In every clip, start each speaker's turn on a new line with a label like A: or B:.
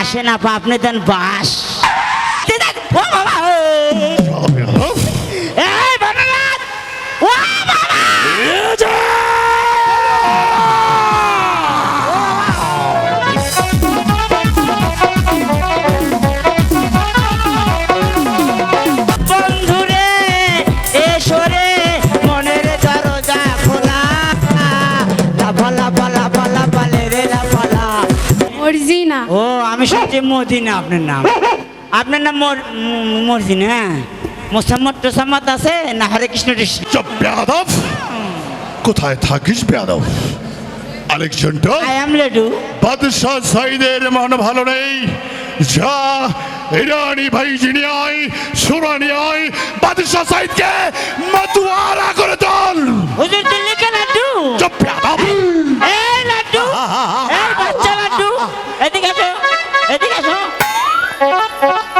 A: আসেন আপা আপনি দেন বাস। ও বাবা শুনছি মদিনা আপনার নাম? আপনার নাম মর- ম- মর্জিনা হ্যাঁ? মোসাম্মদ টোসাম্মদ আছে না হরে কৃষ্ণ কৃষ্ণ?
B: বেয়াদব। কোথায় থাকিস বেয়াদব? আলেকজান্ডার
A: আই এম লেডু।
B: বাদশাহ সাইদের মন ভালো নেই। যা ইরানি ভাই যিনি আয় সুরানি আয়। বাদশাহ সাইদকে মতুয়ারা করে দল
A: হুজুর দিল্লি কে লাড্ডু
B: চুপ বেয়াদব।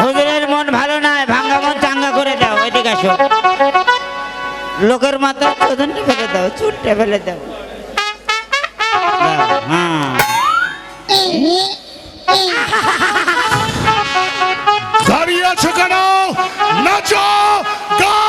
A: হুজুরের মন ভালো নয়, ভাঙ্গা মন চাঙ্গা করে দাও, এদিকে আসো। লোকের মাথা চোদনটা ফেলে দাও চুটটা ফেলে দাও হ্যাঁ।
B: দাঁড়িয়ে আছো কেন? নাচো, গাও।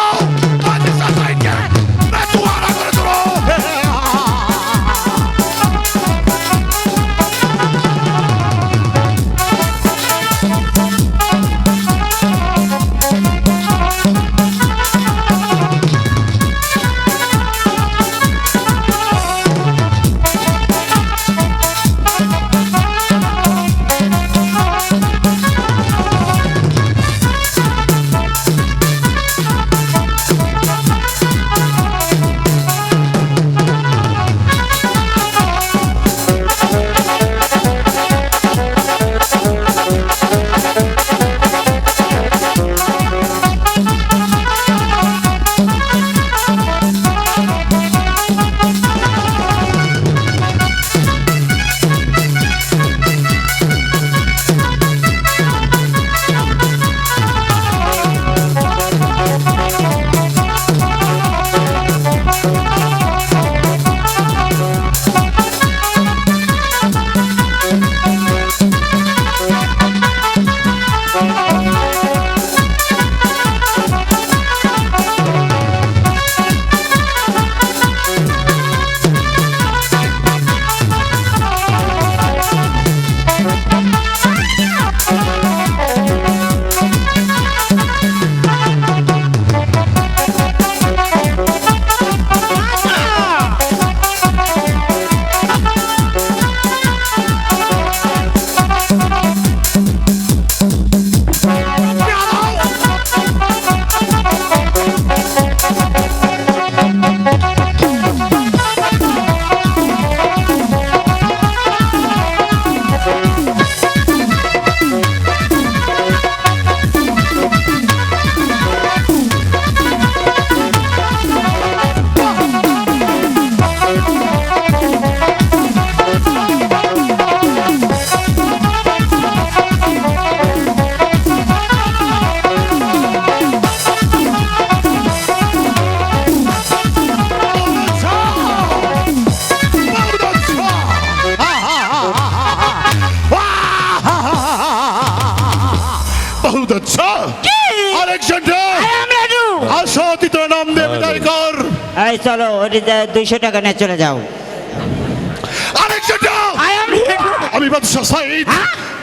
A: এই চলো ওটি দুইশো টাকা নিয়ে চলে যাও।
B: আমি বাদশাহ সাইদ।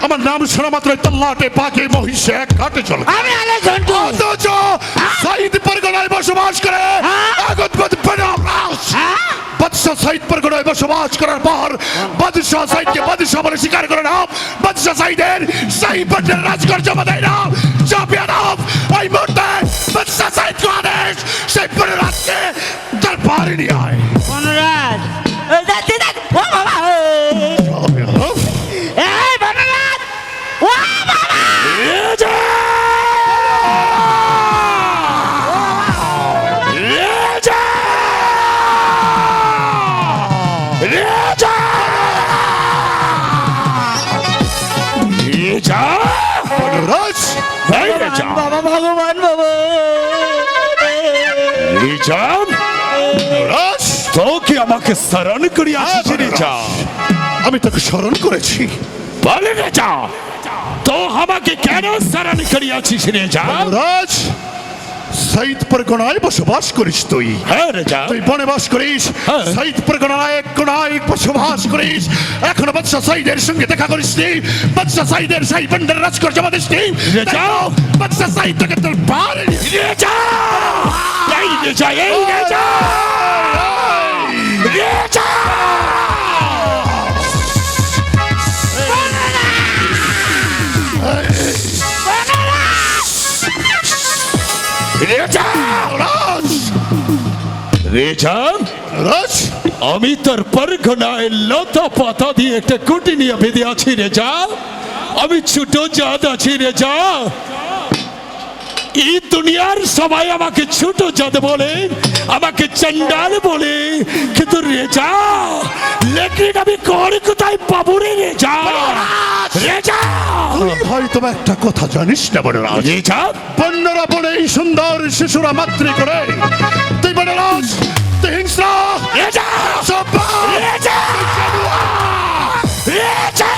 B: আমার নাম শোনা মাত্র তল্লাটে পাকে মহিষে এক ঘাটে চলে।
A: আমি আলে ঝন্টু।
B: অথচ সাইদ পরগনায় বসবাস করে। আগত বদ বনবাস বাদশাহ সাইদ পরগনায় বসবাস করার পর বাদশাহ সাইদকে বাদশাহ বলে স্বীকার করে নাও। বাদশাহ সাইদের সেই পটের রাজকর জমা দেয় না চাপিয়ে নাও। ওই মুহূর্তে বাদশাহ সাইদ কো আদেশ সেই পটের রাজকে দরবারে নিয়ে আয়
A: অনুরাগ এই দেখ, দেখ, দেখ, ও বাবা এই ভট্টনাথ ও বাবা
B: অনুরাজ
A: বাবা ভগবান বাবা
B: অনুরাজ
C: তোকে আমাকে স্মরণ করি আসিস রে যা
B: আমি তোকে স্মরণ করেছি।
C: বলে রে যা।
D: তো আমাকে কেন সারানি করিয়াছিস রেজা
B: রাজ সাইদ পরগনায় বসবাস করিস তুই।
D: হ্যাঁ রেজা
B: তুই বনে বাস করিস
D: হ্যাঁ।
B: সাইদ পরগনায় কোনায় বসবাস করিস। এখনও বাদশা সাইদের সঙ্গে দেখা করিস নি। বাদশা সাইদের সাই বন্ডার রাজকর জমা দিস নি।
D: রেজা।
B: বাদশা সাইদ তোকে তোর পারে
D: রেজা রেজা রেজা রেজা রেজা
B: রাজ
D: আমি তোর পরগনায় লতা পাতা দিয়ে একটা কুটি নিয়ে বেঁধে আছি রে যা। আমি ছোট জাত আছি রে যা। এই দুনিয়ার সবাই আমাকে ছোট জাত বলে আমাকে চন্ডাল বলে কিন্তু রেজা লেকিন আমি কর কোথায় পাবো রে রেজা? রেজা!
B: হয়তো বা একটা কথা জানিস না বড় রাজ!
D: রেজা
B: বন্যরা বলে এই সুন্দর শিশুরা মাতৃ করে। তুই বড় রাজ তুই হিংস্র।
D: রেজা!
B: সব্বার
D: রেজা! রেজা!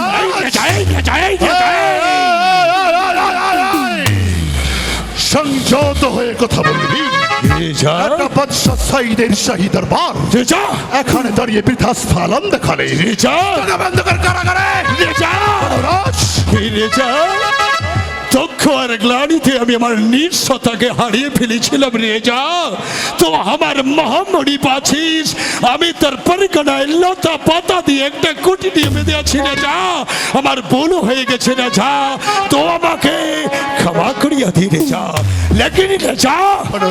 B: রাজ
D: রেজা রেজা।
B: হয়ে কথা বলবি?
D: রেজা
B: একটা বাদশা সাইদের শাহী দরবার। এখানে দাঁড়িয়ে বৃথা স্ফালন দেখালে
D: রেজা
B: কারাগারে।
D: রেজা
B: রাজ
D: রেজা দক্ষ আর গ্লানিতে আমি আমার নিঃসতাকে হারিয়ে ফেলেছিলাম রেজা তো আমার মহামণি পাচ্ছিস আমি তার পরিকণায় লতা পাতা দিয়ে একটা কুটি দিয়ে বেঁধে আছি রেজা আমার ভুল হয়ে গেছে রেজা তো আমাকে করিয়া দি রেজা লেকিন রেজা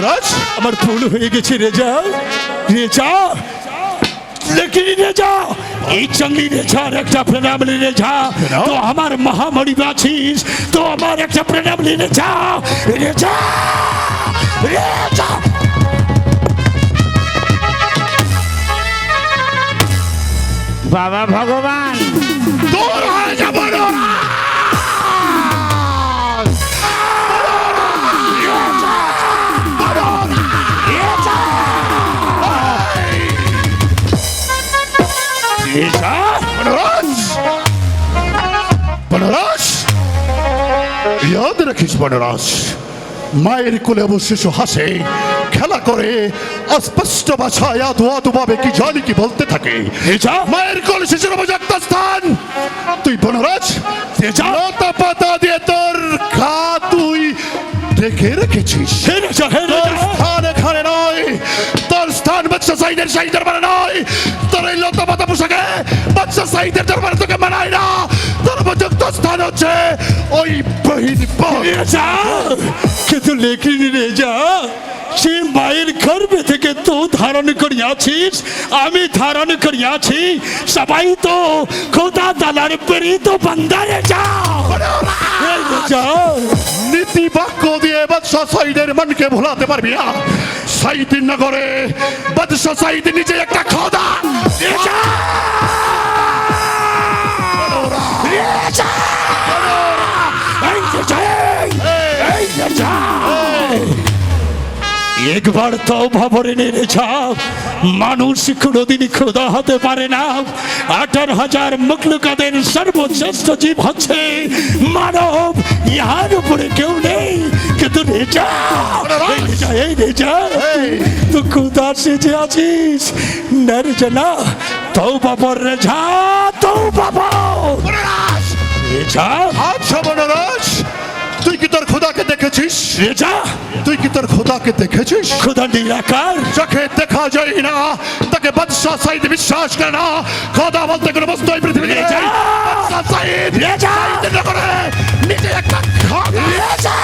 B: রাজ
D: আমার ভুল হয়ে গেছে রেজা রেজা লেকিন রেজা এই জঙ্গলি রেজার একটা প্রণাম রেজা তো আমার মহামণি আছিস তো আমার একটা প্রণাম রেজা রেজা রেজা
A: বাবা ভগবান।
B: দূর হয়ে যা রাখিস বনরাজ মায়ের কোলে শিশু হাসে খেলা করে অস্পষ্ট ভাষায় আধু আধু ভাবে কি জানি কি বলতে থাকে। মায়ের কোলে শিশুর উপযুক্ত স্থান। তুই বনরাজ
D: রেজা
B: লতা পাতা দিয়ে তোর খা তুই ঢেকে রেখেছিস। তোর স্থান এখানে নয়। তোর স্থান বাচ্চা সাইদের সাই দরবারে নয়। তোর এই লতা পাতা পোশাকে বাচ্চা সাইদের দরবারে তোকে মানায় না। তোর উপযুক্ত স্থান হচ্ছে ওই পথ।
D: রেজা কিন্তু লেকিন রেজা সে মায়ের গর্ভে থেকে তো ধারণ করিয়াছিস আমি ধারণ করিয়াছি। সবাই তো খোদা দালার প্রেরিত বান্দা রেজা রেজা
B: নীতি বাক্য দিয়ে বাদশা সাইদের মনকে ভোলাতে পারবি না। সাইদিন নগরে বাদশা সাইদ নিজে একটা খোদা।
D: রেজা রেজা একবার তো ভাবরে নেড়েছা মানুষ কোনোদিন খোদা হতে পারে না। আঠারো হাজার মুখলুকাদের সর্বশ্রেষ্ঠ জীব হচ্ছে মানব। ইহার উপরে কেউ নেই। কিন্তু রেজা এই রেজা তো খোদা সেজে আছিস। না রেজা না তো বাবর রেজা তো বাবা। রেজা
B: কি তোর খোদাকে দেখেছিস
D: রেজা
B: তুই কি তোর খোদাকে দেখেছিস
D: খোদা নিরাকার
B: চোখে দেখা যায় না তাকে বাদশাহ সাইদ বিশ্বাস করে না খোদা বলতে কোনো বস্তু এই পৃথিবীতে নেই।
D: রেজা!
B: বাদশাহ সাইদ
D: রেজা!
B: সাইদের নগরে নিজে একটা খোদা।
D: রেজা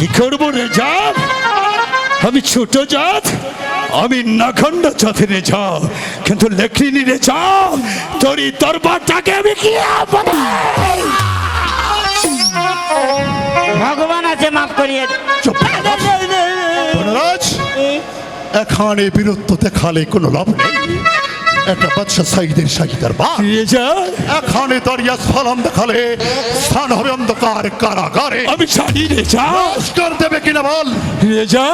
D: কি করব রেজা আমি ছোট জাত আমি নাখণ্ড জাতি রেজা কিন্তু লেখিনি রেজা তোর এই দরবারটাকে আমি কি?
A: ভগবান আছে মাফ করিয়ে
B: চুপ। বনরাজ এখানে বীরত্ব দেখালে কোনো লাভ নেই একটা বাদশাহ সাইদের সাহিদার বা এখানে দাঁড়িয়ে ফলম দেখালে স্থান হবে অন্ধকার কারাগারে।
D: আমি জানি রেজা
B: নমস্কার দেবে কিনা বল?
D: রেজা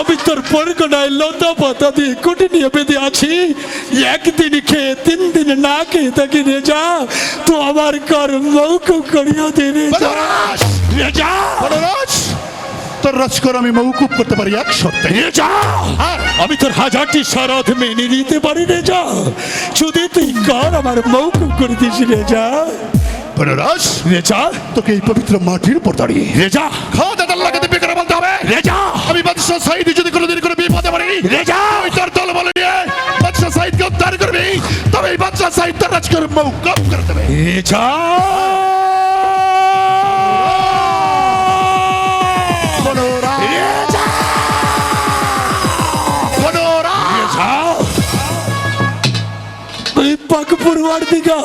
D: আমি তোর পরগনায় লতা পাতা দিয়ে কুটি নিয়ে বেঁধে আছি। একদিন খেয়ে তিন দিন না খেয়ে থাকি রেজা তো আমার কর মৌকুব করিয়া দে রেজা
B: বনরাজ!
D: রেজা
B: বনরাজ! তোর রাজকর আমি মৌকুব করতে পারি এক
D: রেজা
B: হ্যাঁ।
D: আমি তোর হাজারটি শরৎ মেনে নিতে পারি রেজা যদি তুই কর আমার মৌকুব করে দিস রেজা
B: বনরাজ
D: রেজা
B: তোকে এই পবিত্র মাটির উপর দাঁড়িয়ে।
D: রেজা
B: খাওয়া দাদা লাগাতে বেকার বলতে হবে।
D: রেজা
B: আমি বাদশাহ সাইদি যদি কোনোদিন কোনো বিপদে পারি
D: রেজা
B: আমি তোর দল বলে নিয়ে বাদশাহ সাইদকে উদ্ধার করবি। তবে এই বাদশাহ সাইদ তার রাজকর মৌকুব করে দেবে।
D: রেজা পাক পড়ুয়ার দিকা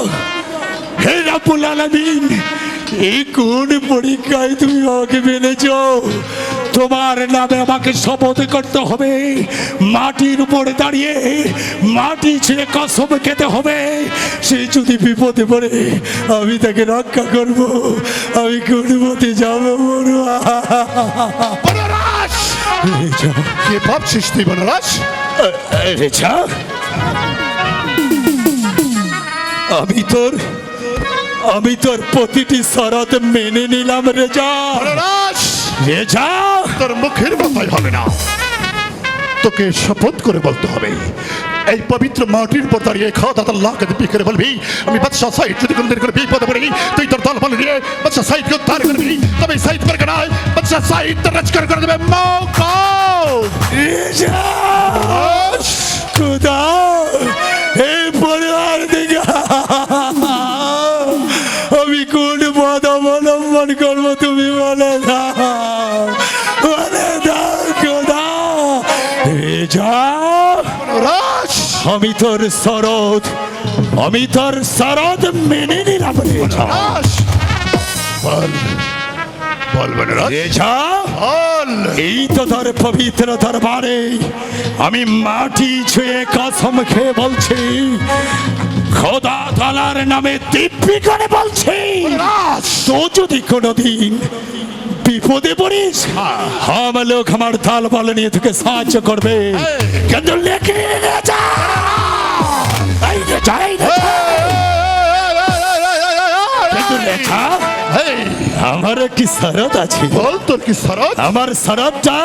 D: হে রাবুল আলামিন এই কোন পরীক্ষায় তুমি আমাকে মেনেছ? তোমার নামে আমাকে শপথ করতে হবে। মাটির উপরে দাঁড়িয়ে মাটি ছেড়ে কসম খেতে হবে। সে যদি বিপদে পড়ে আমি তাকে রক্ষা করব। আমি কোন পথে যাব রেজা
B: কে ভাবছিস তুই বনরাজ?
D: রেজা আমি তোর আমি তোর প্রতিটি শরৎ মেনে নিলাম রেজা। রেজা!
B: তোর মুখের কথাই হবে না। তোকে শপথ করে বলতে হবে। এই পবিত্র মাটির উপর দাঁড়িয়ে খাওয়া করে বলবি, আমি বাদশাহ সাইড যদি কোনদিন করে পড়ি তুই তোর দল বলে দিয়ে বাদশাহ করবি তবে সাইড করে নয় বাদশাহ সাইড তোর রাজকার করে দেবে।
D: খুদা হে পরিবার দিকে। আমি কোন পদ অবলম্বন করব তুমি? আমি তোর শরৎ আমি তোর শরৎ মেনে নিলাম রাজ।
B: বল। বল
D: এই তো তোর পবিত্র দরবারে আমি মাটি ছুঁয়ে কসম খেয়ে বলছি খোদা তালার নামে দিব্যি করে বলছি তো যদি কোনোদিন বিপদে পড়িস হাম লোক আমার তাল বলে নিয়ে তোকে সাহায্য করবে কিন্তু লেখে আমার কি শরৎ আছে
B: বল তোর কি শরৎ
D: আমার শরৎটা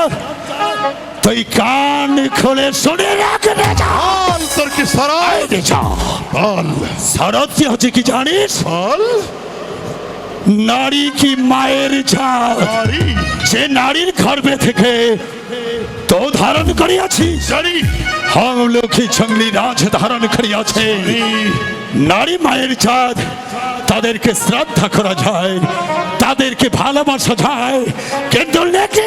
D: তুই কান খুলে শুনে রাখ রেজা
B: তোর কি শরৎ বল
D: শরৎ হচ্ছে কি জানিস
B: বল
D: নারী কি মায়ের ঝাল সে নারীর গর্ভে থেকে তো ধারণ করিয়াছি
B: জানি
D: হম লক্ষ্মী জঙ্গলি রাজ ধারণ করিয়াছে। নারী। মায়ের চাঁদ তাদেরকে শ্রদ্ধা করা যায় তাদেরকে ভালোবাসা যায়। কিন্তু লেখি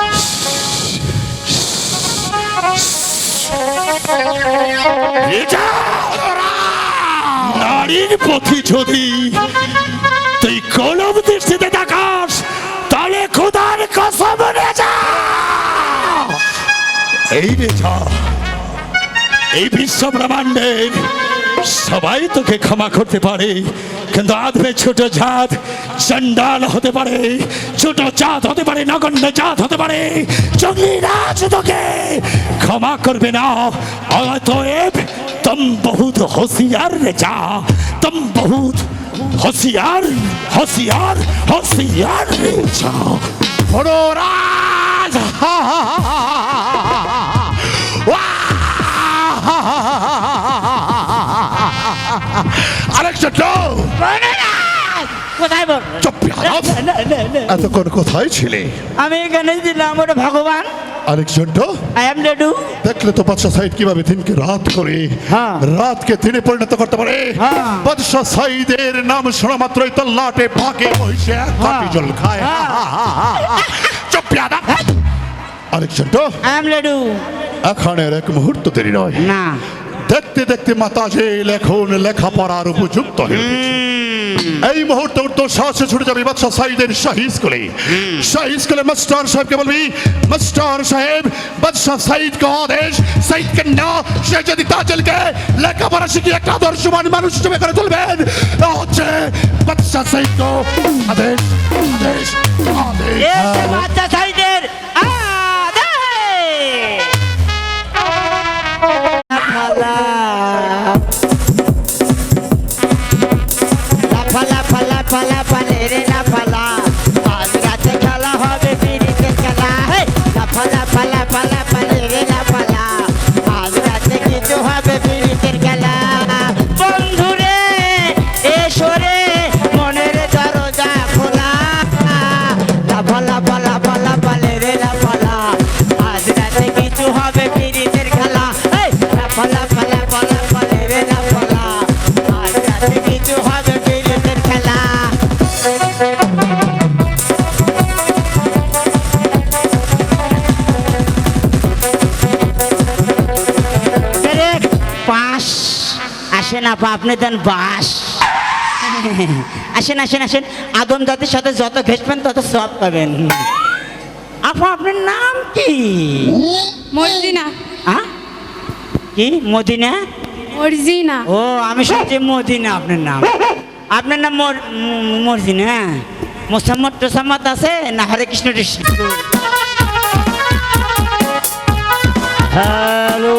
D: নারীর প্রতি যদি তুই কলম দৃষ্টিতে দেখাস তাহলে খোদার কসম রেজা। এই রেজা, এই বিশ্ব ব্রহ্মাণ্ডের সবাই তোকে ক্ষমা করতে পারে। কিন্তু আধবে ছোট জাত চন্ডাল হতে পারে, ছোট জাত হতে পারে, নগণ্য জাত হতে পারে। জঙ্গিরাজ তোকে ক্ষমা করবে না। অতএব তম বহুত হসিয়ার রে যা, তম বহুত হসিয়ার হসিয়ার হসিয়ার
B: রে যা। বড় রাজ। হা হা হা হা হা হা আরেকটা
A: কোথায় বল?
B: চুপ বিহারব। এতক্ষণ কোথায় ছিলে?
A: আমি এখানে দিলাম ওটা ভগবান। আই এম রেডু
B: দেখলে তো বাদশাহ সাইদ কীভাবে দিনকে রাত করে
A: হ্যাঁ।
B: রাতকে দিনে পরিণত করতে পারে।
A: হ্যাঁ।
B: বাদশাহ সাইদের নাম শোনা মাত্রই জল খায়। চুপ বিহারব। আলেকজান্ডার
A: আই এম রেডু
B: এখানের এক মুহূর্ত দেরি নয়।
A: না।
B: দেখতে দেখতে মাতাজে লেখন লেখাপড়ার উপযুক্ত হয়ে। এই মুহূর্তে উঠতো সাহসে ছুটে যাবে বাদশাহ সাইদের শাহী স্কুলে। শাহী স্কুলে মাস্টার সাহেবকে বলবি মাস্টার সাহেব বাদশাহ সাইদ কা আদেশ সাইদ কে না সে যদি তাজলকে লেখাপড়া শিখিয়ে একটা আদর্শবান মানুষ হিসেবে করে তুলবেন হচ্ছে বাদশাহ সাইদ কো আদেশ আদেশ।
A: পালা পালা পালে রে লাফালা আজ রাতে কিছু হবে পিরিতের খেলা। এই লাফালা পালা পালা পালে রে লাফালা আজ রাতে কিছু হবে পিরিতের খেলা. পাস আসেন আপা আপনি দেন বাস। আসেন আসেন আসেন। আদম জাতির সাথে যত ঘেসবেন তত সব পাবেন। আপা আপনার নাম কি?
C: মর্জিনা।
A: আ? কি? মদিনা?
C: মর্জিনা।
A: ও আমি শুনছি মদিনা আপনার নাম। আপনার নাম মর্জিনা। মোসাম্মদ টোসাম্মদ আছে না হরে কৃষ্ণ কৃষ্ণ হ্যালো।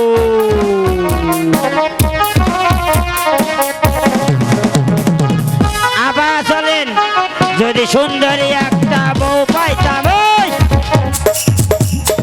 A: সুন্দরী একটা বউ